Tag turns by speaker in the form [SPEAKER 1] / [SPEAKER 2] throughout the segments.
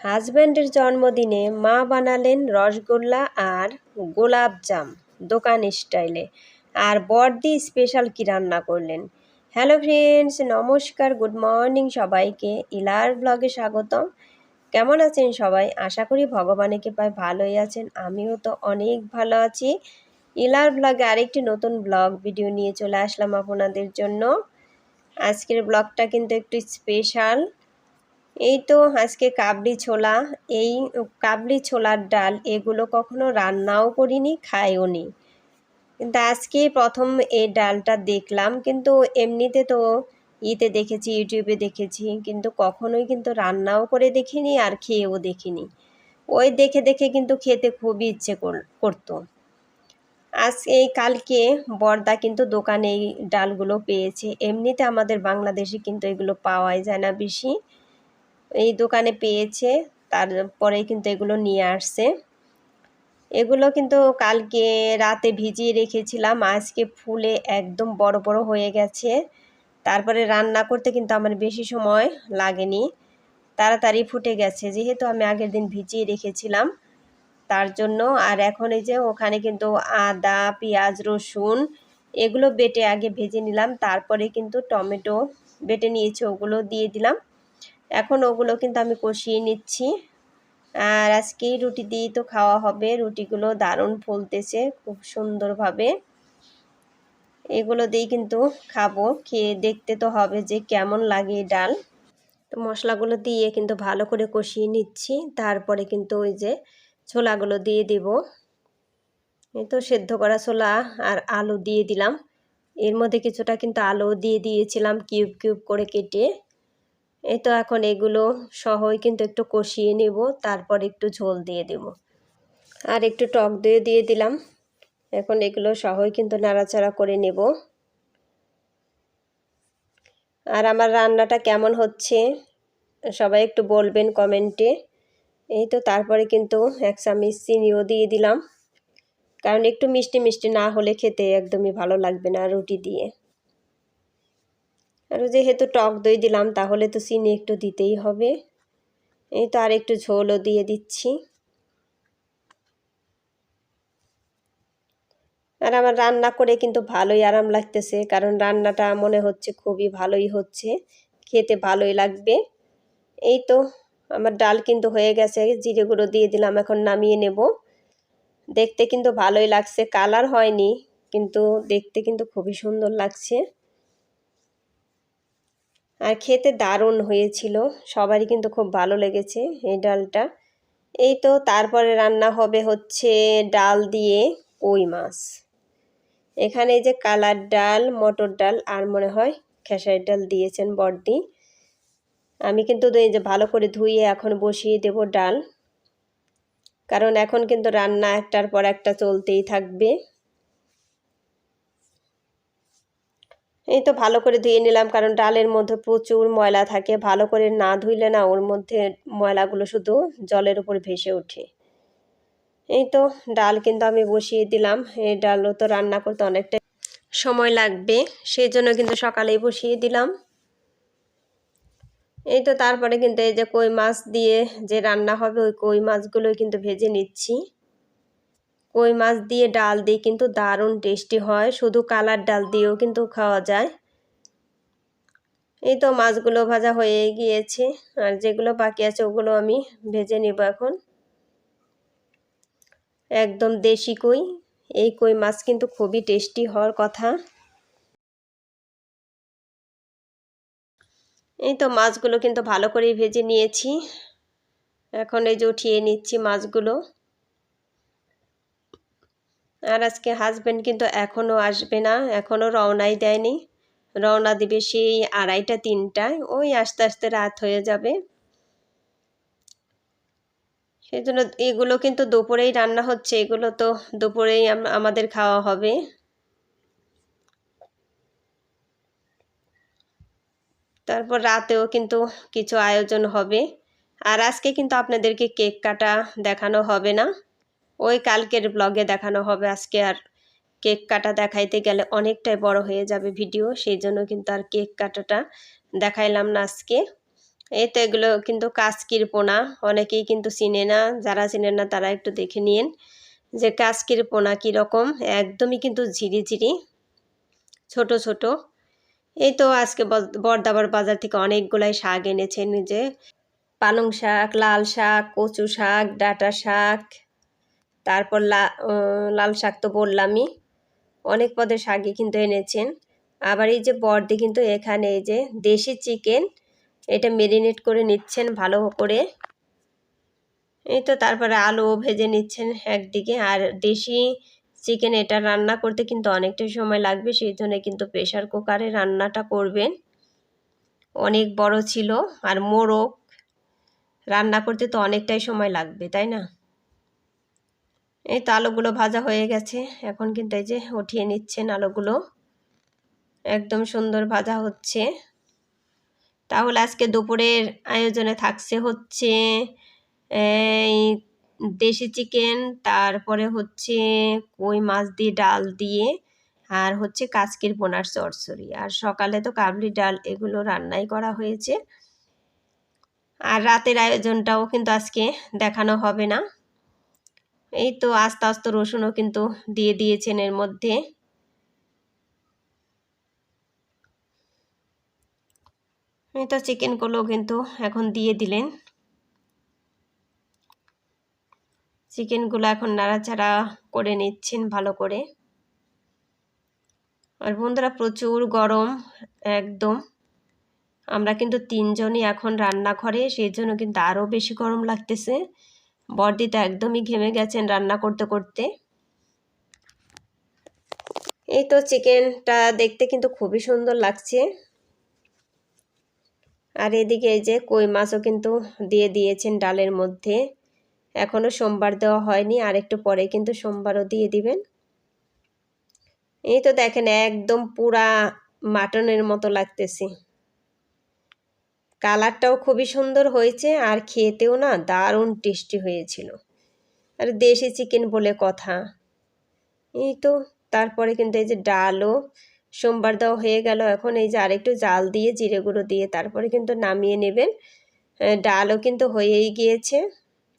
[SPEAKER 1] হাজব্যান্ডের জন্মদিনে মা বানালেন রসগোল্লা আর গোলাপজাম দোকান স্টাইলে। আর বড়দি স্পেশাল কি রান্না করলেন? হ্যালো ফ্রেন্ডস নমস্কার গুড মর্নিং সবাইকে। ইলার ব্লগে স্বাগতম। কেমন আছেন সবাই? আশা করি ভগবানের পায় ভালোই আছেন, আমিও তো অনেক ভালো আছি। ইলার ব্লগে আরেকটি নতুন ব্লগ ভিডিও নিয়ে চলে আসলাম আপনাদের জন্য। আজকের ব্লগটা কিন্তু একটু স্পেশাল এই তো আজকে কাবলি ছোলা। এই কাবলি ছোলার ডাল, এগুলো কখনো রান্নাও করিনি, খাইও নি। কিন্তু আজকে প্রথম এই ডালটা দেখলাম, কিন্তু এমনিতে তো ইতে দেখেছি, ইউটিউবে দেখেছি, কিন্তু কখনোই কিন্তু রান্নাও করে দেখিনি আর খেয়েও দেখিনি। ওই দেখে দেখে কিন্তু খেতে খুবই ইচ্ছে করতো। আজ এই কালকে বর্দা কিন্তু দোকানে এই ডালগুলো পেয়েছে। এমনিতে আমাদের বাংলাদেশে কিন্তু এগুলো পাওয়াই যায় না বেশি। এই দোকানে পেয়েছে, তারপরে কিন্তু এগুলো নিয়ে আসছে। এগুলো কিন্তু কালকে রাতে ভিজিয়ে রেখেছিলাম, আজকে ফুলে একদম বড় বড় হয়ে গেছে। তারপরে রান্না করতে কিন্তু আমার বেশি সময় লাগেনি, তাড়াতাড়ি ফুটে গেছে, যেহেতু আমি আগের দিন ভিজিয়ে রেখেছিলাম। তার জন্য আর এখন এই যে ওখানে কিন্তু আদা, পেঁয়াজ, রসুন এগুলো বেটে আগে ভেজে নিলাম, তারপরে কিন্তু টমেটো বেটে নিয়েছে, ওগুলো দিয়ে দিলাম। এখন ওগুলো কিন্তু আমি কষিয়ে নিচ্ছি। আর আজকেই রুটি দিয়েই তো খাওয়া হবে। রুটিগুলো দারুণ ফুলতেছে খুব সুন্দরভাবে। এগুলো দিয়েই কিন্তু খাব। খেয়ে দেখতে তো হবে যে কেমন লাগে ডাল। তো মশলাগুলো দিয়ে কিন্তু ভালো করে কষিয়ে নিচ্ছি। তারপরে কিন্তু ওই যে ছোলাগুলো দিয়ে দেব। এই তো সেদ্ধ করা ছোলা আর আলু দিয়ে দিলাম। এর মধ্যে কিছুটা কিন্তু আলু দিয়ে দিয়েছিলাম কিউব কিউব করে কেটে। এই তো এখন এগুলো সহই কিন্তু একটু কষিয়ে নেব, তারপর একটু ঝোল দিয়ে দেব। আর একটু টক দিয়ে দিয়ে দিলাম। এখন এগুলো সহই কিন্তু নাড়াচাড়া করে নেব। আর আমার রান্নাটা কেমন হচ্ছে, সবাই একটু বলবেন কমেন্টে। এই তো তারপরে কিন্তু এক চামিচ চিনিও দিয়ে দিলাম। কারণ একটু মিষ্টি মিষ্টি না হলে খেতে একদমই ভালো লাগবে না রুটি দিয়ে। আর যেহেতু টক দই দিলাম, তাহলে তো চিনি একটু দিতেই হবে। এই তো আর একটু ঝোলও দিয়ে দিচ্ছি। আর আমার রান্না করে কিন্তু ভালোই আরাম লাগতেছে, কারণ রান্নাটা মনে হচ্ছে খুবই ভালোই হচ্ছে, খেতে ভালোই লাগবে। এই তো আমার ডাল কিন্তু হয়ে গেছে, জিরে গুঁড়ো দিয়ে দিলাম, এখন নামিয়ে নেব। দেখতে কিন্তু ভালোই লাগছে, কালার হয়নি, কিন্তু দেখতে কিন্তু খুবই সুন্দর লাগছে। আর খেতে দারুণ হয়েছিল। সবারই কিন্তু খুব ভালো লেগেছে এই ডালটা। এই তো তারপরে রান্না হবে হচ্ছে ডাল দিয়ে কই মাছ। এখানে যে কালার ডাল, মটর ডাল আর মনে হয় খেসারির ডাল দিয়েছেন বড়দি। আমি কিন্তু এই যে ভালো করে ধুয়ে এখন বসিয়ে দেব ডাল। কারণ এখন কিন্তু রান্না একটার পর একটা চলতেই থাকবে। এই তো ভালো করে ধুয়ে নিলাম, কারণ ডালের মধ্যে প্রচুর ময়লা থাকে। ভালো করে না ধুইলে না ওর মধ্যে ময়লাগুলো শুধু জলের উপর ভেসে ওঠে। এই তো ডাল কিন্তু আমি বসিয়ে দিলাম। এই ডালও তো রান্না করতে অনেকটা সময় লাগবে, সেই জন্য কিন্তু সকালেই বসিয়ে দিলাম। এই তো তারপরে কিন্তু এই যে কই মাছ দিয়ে যে রান্না হবে, ওই কই মাছগুলোই কিন্তু ভেজে নিচ্ছি। কই মাছ দিয়ে ডাল দিয়ে কিন্তু দারুণ টেস্টি হয়। শুধু কালার ডাল দিয়েও কিন্তু খাওয়া যায়। এই তো মাছগুলো ভাজা হয়ে গিয়েছে। আর যেগুলো বাকি আছে ওগুলো আমি ভেজে নেব এখন। একদম দেশি কই। এই কই মাছ কিন্তু খুবই টেস্টি হওয়ার কথা। এই তো মাছগুলো কিন্তু ভালো করেই ভেজে নিয়েছি। এখন এই যে উঠিয়ে নিচ্ছি মাছগুলো। আর আজকে হাজব্যান্ড কিন্তু এখনও আসবে না এখনও রওনাই দেয়নি। রওনা দিবে সেই আড়াইটা, তিনটায়। ওই আস্তে আস্তে রাত হয়ে যাবে। সেই জন্য এগুলো কিন্তু দুপুরেই রান্না হচ্ছে, এগুলো তো দুপুরেই আমাদের খাওয়া হবে। তারপর রাতেও কিন্তু কিছু আয়োজন হবে। আর আজকে কিন্তু আপনাদেরকে কেক কাটা দেখানো হবে না। ওই কালকের ব্লগে দেখানো হবে। আজকে আর কেক কাটা দেখাইতে গেলে অনেকটাই বড় হয়ে যাবে ভিডিও, সেই জন্য কিন্তু আর কেক কাটাটা দেখাইলাম না আজকে। এই তো এগুলো কিন্তু কাস্কির পোনা অনেকেই কিন্তু চিনে না, যারা চিনে না তারা একটু দেখে নিন যে কাস্কির পোনা কীরকম, একদমই কিন্তু ঝিরিঝিরি, ছোট ছোট। এই তো আজকে বরদাবার বাজার থেকে অনেকগুলাই শাক এনেছেন যে পালং শাক, লাল শাক, কচু শাক, ডাটা শাক তারপর লাল শাক তো বললামই। অনেক পদের শাকই কিন্তু এনেছেন। আবার এই যে বর্দি কিন্তু এখানে এই যে দেশি চিকেন, এটা মেরিনেট করে নিচ্ছেন ভালো করে। এই তো তারপরে আলু ভেজে নিচ্ছেন একদিকে। আর দেশি চিকেন এটা রান্না করতে কিন্তু অনেকটা সময় লাগবে, সেই জন্য কিন্তু প্রেশার কুকারে রান্নাটা করবেন। অনেক বড় ছিল, আর মোরগ রান্না করতে তো অনেকটাই সময় লাগবে, তাই না? এই তো আলুগুলো ভাজা হয়ে গেছে। এখন কিন্তু এই যে উঠিয়ে নিচ্ছেন আলুগুলো। একদম সুন্দর ভাজা হচ্ছে। তাহলে আজকে দুপুরের আয়োজনে থাকছে হচ্ছে, এই দেশি চিকেন, তারপরে হচ্ছে কই মাছ দিয়ে ডাল দিয়ে, আর হচ্ছে কাচকির পোনার চরচড়ি। আর সকালে তো কাবলি ডাল এগুলো রান্নাই করা হয়েছে। আর রাতের আয়োজনটাও কিন্তু আজকে দেখানো হবে না। এই তো আস্তে আস্তে রসুনও কিন্তু দিয়ে দিয়েছেন এর মধ্যে। এই তো চিকেনগুলো কিন্তু এখন দিয়ে দিলেন। চিকেনগুলো এখন নাড়াচাড়া করে নিচ্ছেন ভালো করে। আর বন্ধুরা প্রচুর গরম একদম। আমরা কিন্তু তিনজনই এখন রান্নাঘরে সেই জন্য কিন্তু আরও বেশি গরম লাগতেছে। বর্দি তো একদমই ঘেমে গেছেন রান্না করতে করতে। এই তো চিকেনটা দেখতে কিন্তু খুবই সুন্দর লাগছে। আর এদিকে এই যে কই মাছও কিন্তু দিয়ে দিয়েছেন ডালের মধ্যে। এখনও সোমবার দেওয়া হয়নি আর একটু পরে কিন্তু সোমবারও দিয়ে দিবেন। এই তো দেখেন, একদম পুরা মাটনের মতো লাগতেছে। কালারটাও খুবই সুন্দর হয়েছে আর খেতেও না দারুণ টেস্টি হয়েছিল। আর দেশি চিকেন বলে কথা। এই তো, তারপরে কিন্তু এই যে ডালও সোমবার দেওয়া হয়ে গেল। এখন এই যে আরেকটু জাল দিয়ে জিরে গুঁড়ো দিয়ে তারপরে কিন্তু নামিয়ে নেবেন। ডালও কিন্তু হয়েই গিয়েছে,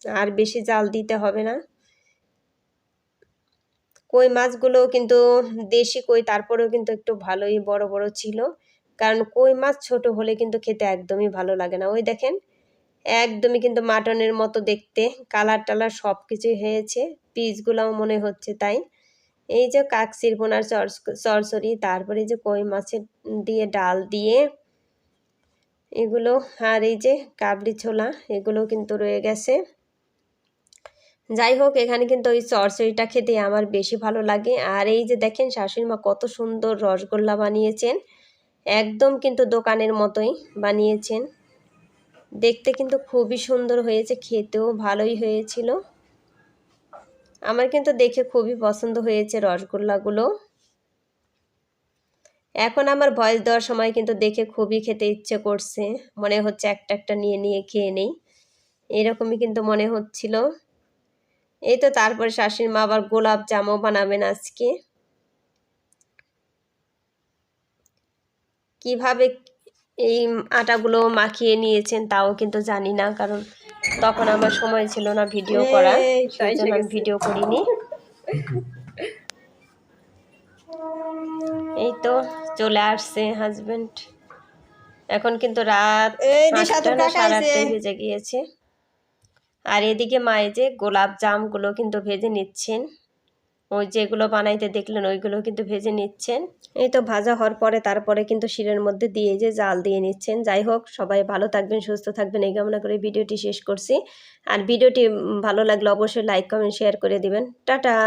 [SPEAKER 1] আর বেশি জাল দিতে হবে না। কই মাছগুলো কিন্তু দেশি কই, তারপরেও কিন্তু একটু ভালোই বড় বড় ছিল। কারণ কই মাছ ছোট হলে কিন্তু খেতে একদমই ভালো লাগে না। ওই দেখেন, একদমই কিন্তু মাটনের মতো দেখতে, কালার টালার সব কিছুই হয়েছে, পিসগুলোও মনে হচ্ছে তাই। এই যে কাকসির বোনার চরচরি তারপরে যে কই মাছের দিয়ে ডাল দিয়ে, এগুলো, আর এই যে কাবলি ছোলা এগুলো কিন্তু রয়ে গেছে। যাই হোক, এখানে কিন্তু ওই চরচড়িটা খেতে আমার বেশি ভালো লাগে। আর এই যে দেখেন শাশুড়ি মা কত সুন্দর রসগোল্লা বানিয়েছেন। একদম কিন্তু দোকানের মতোই বানিয়েছেন। দেখতে কিন্তু খুবই সুন্দর হয়েছে, খেতেও ভালোই হয়েছিল। আমার কিন্তু দেখে খুবই পছন্দ হয়েছে রসগোল্লাগুলো। এখন আমার ভয়েস দেওয়ার সময় কিন্তু দেখে খুবই খেতে ইচ্ছে করছে। মনে হচ্ছে একটা একটা নিয়ে নিয়ে খেয়ে নেই। এরকমই কিন্তু মনে হচ্ছিল। এই তো তারপরে শাশুড়ি মা আবার গোলাপ জামও বানাবেন আজকে। কীভাবে এই আটাগুলো মাখিয়ে নিয়েছেন তাও কিন্তু জানি না কারণ তখন আমার সময় ছিল না ভিডিও করা সেই জন্য আমি ভিডিও করিনি। এই তো চলে আসছে হাজবেন্ড এখন কিন্তু রাত সাড়ে ভেজে গিয়েছে। আর এদিকে মায়ে যে গোলাপ জামগুলো কিন্তু ভেজে নিচ্ছেন। ওই যেগুলো বানাইতে দেখলেন, ওইগুলো কিন্তু ভেজে নিচ্ছেন। এই তো ভাজা হওয়ার পরে তারপরে কিন্তু শিরের মধ্যে দিয়ে যে জাল দিয়ে নিচ্ছেন। যাই হোক, সবাই ভালো থাকবেন, সুস্থ থাকবেন, এই কামনা করে ভিডিওটি শেষ করছি। আর ভিডিওটি ভালো লাগলে অবশ্যই লাইক কমেন্ট শেয়ার করে দিবেন। টাটা!